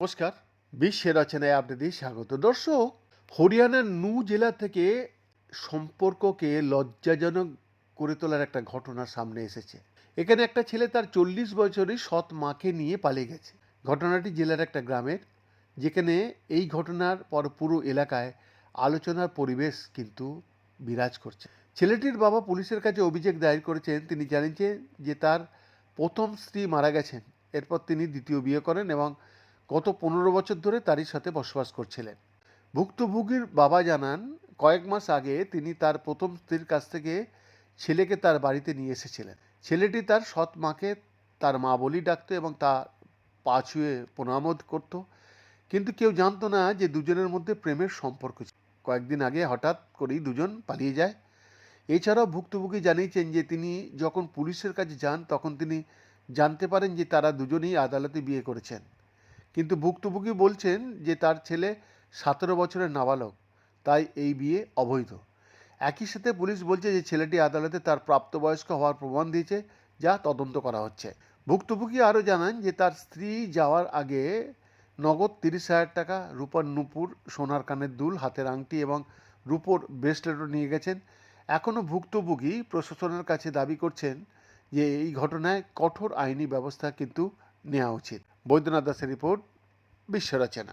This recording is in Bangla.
নমস্কার, বিশ্বের রচনায় আপনাদের স্বাগত। দর্শক, হরিয়ানার নু জেলা থেকে সম্পর্ককে লজ্জাজনক করে তোলার একটা ঘটনা সামনে এসেছে। এখানে একটা ছেলে তার চল্লিশ বছরের সৎ মাকে নিয়ে পালিয়ে গেছে। ঘটনাটি জেলার একটা গ্রামের, যেখানে এই ঘটনার পর পুরো এলাকায় আলোচনার পরিবেশ কিন্তু বিরাজ করছে। ছেলেটির বাবা পুলিশের কাছে অভিযোগ দায়ের করেছেন। তিনি জানিয়েছেন যে তার প্রথম স্ত্রী মারা গেছেন। এরপর তিনি দ্বিতীয় বিয়ে করেন এবং গত পনেরো বছর ধরে তারই সাথে বসবাস করছিলেন। ভুক্তভোগীর বাবা জানান, কয়েক মাস আগে তিনি তার প্রথম স্ত্রীর কাছ থেকে ছেলেকে তার বাড়িতে নিয়ে এসেছিলেন। ছেলেটি তার সৎ মাকে তার মা বলি ডাকতো এবং তার পা ছুঁয়ে প্রণামোদ করত। কিন্তু কেউ জানতো না যে দুজনের মধ্যে প্রেমের সম্পর্ক ছিল। কয়েকদিন আগে হঠাৎ করেই দুজন পালিয়ে যায়। এছাড়াও ভুক্তভোগী জানিয়েছেন যে তিনি যখন পুলিশের কাছে যান, তখন তিনি জানতে পারেন যে তারা দুজনেই আদালতে বিয়ে করেছেন। কিন্তু ভুক্তভোগী বলছেন যে তার ছেলে সতেরো বছরের নাবালক, তাই এই বিয়ে অবৈধ। একই সাথে পুলিশ বলছে যে ছেলেটি আদালতে তার প্রাপ্তবয়স্ক হওয়ার প্রমাণ দিয়েছে, যা তদন্ত করা হচ্ছে। ভুক্তভোগী আরও জানান যে তার স্ত্রী যাওয়ার আগে নগদ তিরিশ হাজার টাকা রূপার নুপুর, সোনার কানের দুল, হাতের আংটি এবং রূপোর ব্রেসলেটও নিয়ে গেছেন। এখনও ভুক্তভোগী প্রশাসনের কাছে দাবি করছেন যে এই ঘটনায় কঠোর আইনি ব্যবস্থা কিন্তু নেওয়া উচিত। বৈদ্যনাথ দাসের রিপোর্ট বিশ্ব রচনা